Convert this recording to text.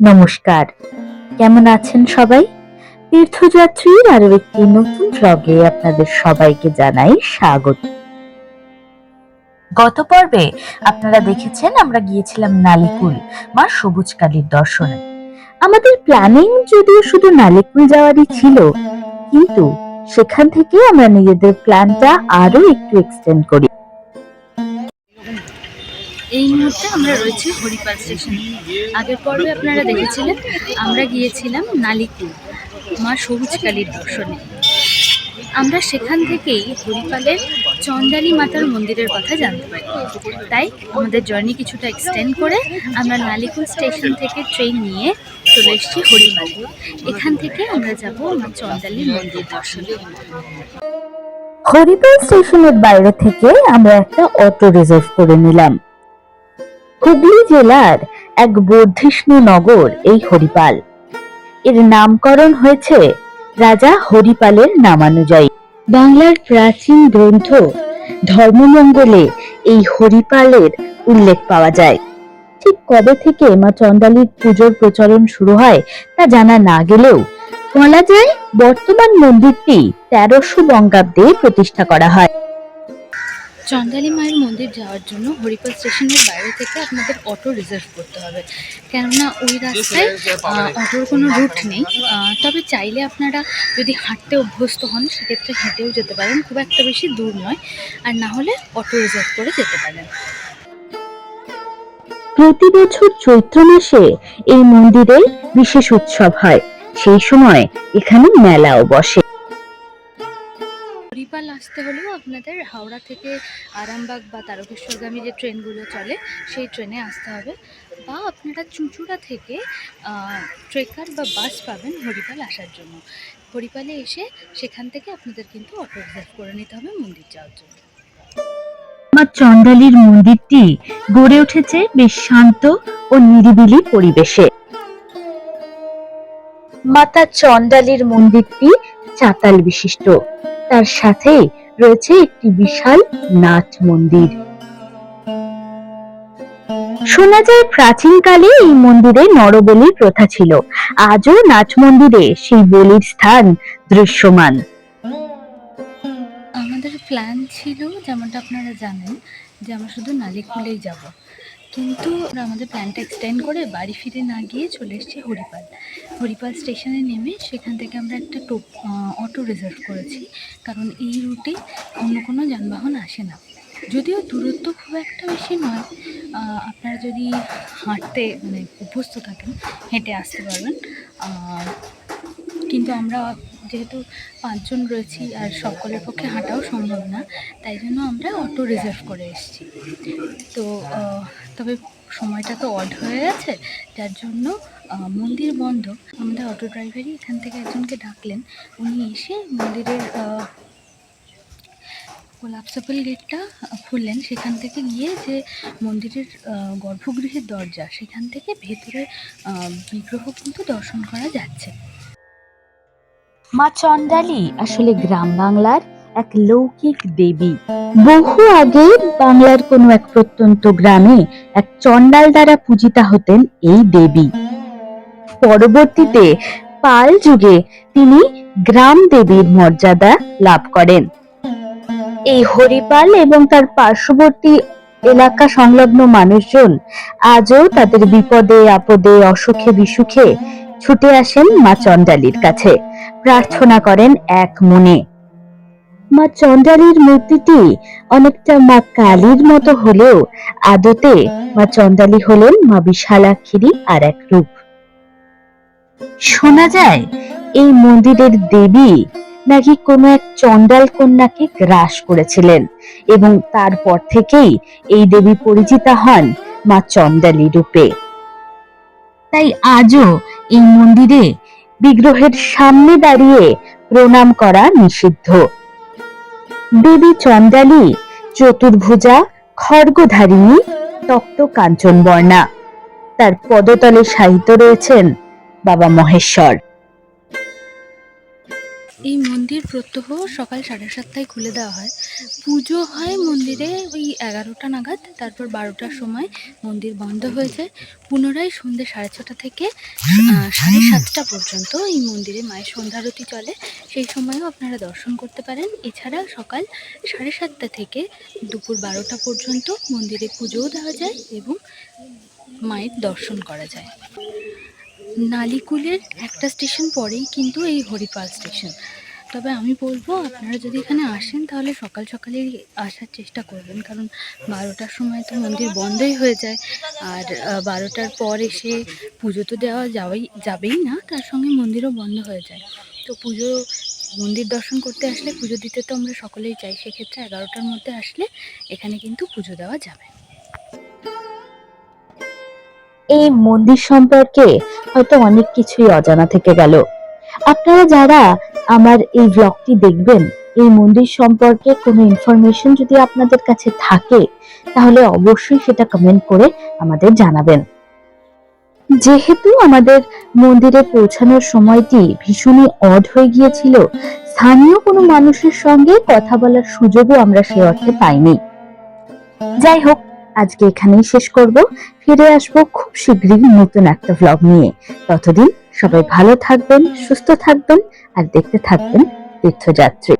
নমস্কার। কেমন আছেন সবাই? তীর্থযাত্রীর আরও একটি নতুন ব্লগে আপনাদের সবাইকে জানাই স্বাগত। গত পর্বে আপনারা দেখেছেন আমরা গিয়েছিলাম নালিকুল, মা সবুজ কালীর দর্শনে। আমাদের প্ল্যানিং যদিও শুধু নালিকুল যাওয়ারই ছিল, কিন্তু সেখান থেকে আমরা নিজেদের প্ল্যানটা আরও একটু এক্সটেন্ড করি। এই মুহূর্তে আমরা রয়েছি হরিপাল স্টেশনে। আগের পর্বে আপনারা দেখেছিলেন, আমরা গিয়েছিলাম নালিকুল মা সবুজ কালীর দর্শনে। আমরা সেখান থেকেই হরিপালের চন্দালী মাতার মন্দিরের কথা জানতে পারি। তাই আমাদের জার্নি কিছুটা এক্সটেন্ড করে আমরা নালিকুল স্টেশন থেকে ট্রেন নিয়ে চলে এসেছি হরিপালে। এখান থেকে আমরা যাব মা চন্দালী মন্দির দর্শনে। হরিপাল স্টেশনের বাইরে থেকে আমরা একটা অটো রিজার্ভ করে নিলাম। হুগলি জেলার এক বর্ধিষ্ণু নগর এই হরিপাল। এর নামকরণ হয়েছে রাজা হরিপালের নামানুযায়ী। বাংলার প্রাচীন গ্রন্থ ধর্মমঙ্গলে এই হরিপালের উল্লেখ পাওয়া যায়। ঠিক কবে থেকে মা চন্দালির পুজোর প্রচলন শুরু হয় তা জানা না গেলেও বলা যায় বর্তমান মন্দিরটি তেরোশো বঙ্গাব্দে প্রতিষ্ঠা করা হয়। চন্দালী মায়ের মন্দির যাওয়ার জন্য হরিপাল স্টেশনের বাইরে থেকে আপনাদের অটো রিজার্ভ করতে হবে। কেননা ওই রাস্তায় অটোর কোনো রুট নেই। তবে চাইলে আপনারা যদি হাঁটতে অভ্যস্ত হন, সেক্ষেত্রে হেঁটেও যেতে পারেন। খুব একটা বেশি দূর নয়। আর না হলে অটো রিজার্ভ করে যেতে পারেন। প্রতি বছর চৈত্র মাসে এই মন্দিরে বিশেষ উৎসব হয়। সেই সময় এখানে মেলাও বসে। হরিপাল আসতে হলেও আপনাদের হাওড়া থেকে আরামবাগ বা তারকেশ্বরগামী যে ট্রেনগুলো চলে সেই ট্রেনে আসতে হবে। বা আপনারা চুঁচুড়া থেকে ট্রেকার বা বাস পাবেন হরিপাল আসার জন্য। হরিপালে এসে সেখান থেকে আপনাদের কিন্তু অটো রিজার্ভ করে নিতে হবে মন্দির যাওয়ার জন্য। মা চন্দালির মন্দিরটি গড়ে উঠেছে বেশ শান্ত ও নিরিবিলি পরিবেশে। মাতা চন্দালির মন্দিরটি চাতাল বিশিষ্ট। তার সাথে রয়েছে একটি বিশাল নাট মন্দির। শোনা যায় প্রাচীনকালে এই মন্দিরে নরবলির প্রথা ছিল। আজও নাচ মন্দিরে সেই বলির স্থান দৃশ্যমান। আমাদের প্ল্যান ছিল, যেমনটা আপনারা জানেন, যে আমরা শুধু নালিকুলেই যাব। কিন্তু আমরা আমাদের প্ল্যানটা এক্সটেন্ড করে বাড়ি ফিরে না গিয়ে চলে এসেছি হরিপাল। হরিপাল স্টেশনে নেমে সেখান থেকে আমরা একটা টোপ অটো রিজার্ভ করেছি। কারণ এই রুটে অন্য কোনো যানবাহন আসে না। যদিও দূরত্ব খুব একটা বেশি নয় আপনারা যদি হাঁটতে মানে অভ্যস্ত থাকেন, হেঁটে আসতে পারবেন। কিন্তু আমরা যেহেতু পাঁচজন রয়েছি আর সকলের পক্ষে হাঁটাও সম্ভব না, তাই জন্য আমরা অটো রিজার্ভ করে এসেছি। তো তবে সময়টা তো অড হয়ে গেছে যার জন্য মন্দির বন্ধ। আমাদের অটো ড্রাইভারই এখান থেকে একজনকে ডাকলেন। উনি এসে মন্দিরের আহ, কোলাপসাপল গেটটা খুললেন। সেখান থেকে গিয়ে যে মন্দিরের গর্ভগৃহের দরজা সেখান থেকে ভেতরে বিগ্রহ কিন্তু দর্শন করা যাচ্ছে। মা চন্ডালী আসলে গ্রাম বাংলার এক লৌকিক দেবী। বহু আগে বাংলার কোনো এক প্রত্যন্ত গ্রামে এক চণ্ডাল দ্বারা পূজিতা হতেন এই দেবী। পরবর্তীতে পাল যুগে তিনি গ্রাম দেবীর মর্যাদা লাভ করেন। এই হরিপাল এবং তার পার্শ্ববর্তী এলাকা সংলগ্ন মানুষজন আজও তাদের বিপদে, আপদে, অসুখে, বিসুখে ছুটে আসেন মা চন্ডালীর কাছে। প্রার্থনা করেন এক মনে। মা চন্ডালীর মূর্তিটি অনেকটা মা কালীর মতো হলেও আদতে মা চন্ডালী হলেন মা বিশালাক্ষীরই আর এক রূপ। শোনা যায়, এই মন্দিরের দেবী নাকি কোনো এক চণ্ডাল কন্যাকে গ্রাস করেছিলেন এবং তারপর থেকেই এই দেবী পরিচিতা হন মা চন্ডালী রূপে। তাই আজও এই মন্দিরে বিগ্রহের সামনে দাঁড়িয়ে প্রণাম করা নিষিদ্ধ। দেবী চণ্ডালী চতুর্ভুজা খড়গধারিণী তক্ত কাঞ্চন বর্ণা তার পদতলে সাহিত্য রয়েছেন বাবা মহেশ্বর। এই মন্দির প্রত্যহ সকাল সাড়ে সাতটায় খুলে দেওয়া হয়। পুজো হয় মন্দিরে ওই এগারোটা নাগাদ, তারপর বারোটার সময় মন্দির বন্ধ হয়ে যায় পুনরায় সন্ধ্যে সাড়ে ছটা থেকে সাড়ে সাতটা পর্যন্ত এই মন্দিরে মায়ের সন্ধ্যারতি চলে। সেই সময়ও আপনারা দর্শন করতে পারেন। এছাড়া সকাল সাড়ে সাতটা থেকে দুপুর বারোটা পর্যন্ত মন্দিরে পুজোও দেওয়া যায় এবং মায়ের দর্শন করা যায়। নালিকুলের একটা স্টেশন পরেই কিন্তু এই হরিপাল স্টেশন। তবে আমি বলব, আপনারা যদি এখানে আসেন, তাহলে সকাল সকালেই আসার চেষ্টা করবেন। কারণ বারোটার সময় তো মন্দির বন্ধই হয়ে যায়। আর বারোটার পর এসে পুজো তো দেওয়া যাওয়াই, যাবেই না, তার সঙ্গে মন্দিরও বন্ধ হয়ে যায়। তো পুজো, মন্দির দর্শন করতে আসলে পুজো দিতে তো আমরা সকলেই চাই। সেক্ষেত্রে এগারোটার মধ্যে আসলে এখানে কিন্তু পুজো দেওয়া যাবে। এই মন্দির সম্পর্কে হয়তো অনেক কিছুই অজানা থেকে গেল। আপনারা যারা আমার এই ব্লগটি দেখবেন, এই মন্দির সম্পর্কে কোনো ইনফরমেশন যদি আপনাদের কাছে থাকে, তাহলে অবশ্যই সেটা কমেন্ট করে আমাদের জানাবেন। যেহেতু আমাদের মন্দিরে পৌঁছানোর সময়টি ভীষণই অড হয়ে গিয়েছিল, স্থানীয় কোনো মানুষের সঙ্গে কথা বলার সুযোগও আমরা সে অর্থে পাইনি। যাই হোক আজকে এখানেই শেষ করব। ফিরে আসব খুব শীঘ্রই নতুন একটা ভ্লগ নিয়ে। ততদিন সবাই ভালো থাকবেন, সুস্থ থাকবেন, আর দেখতে থাকবেন তীর্থযাত্রী।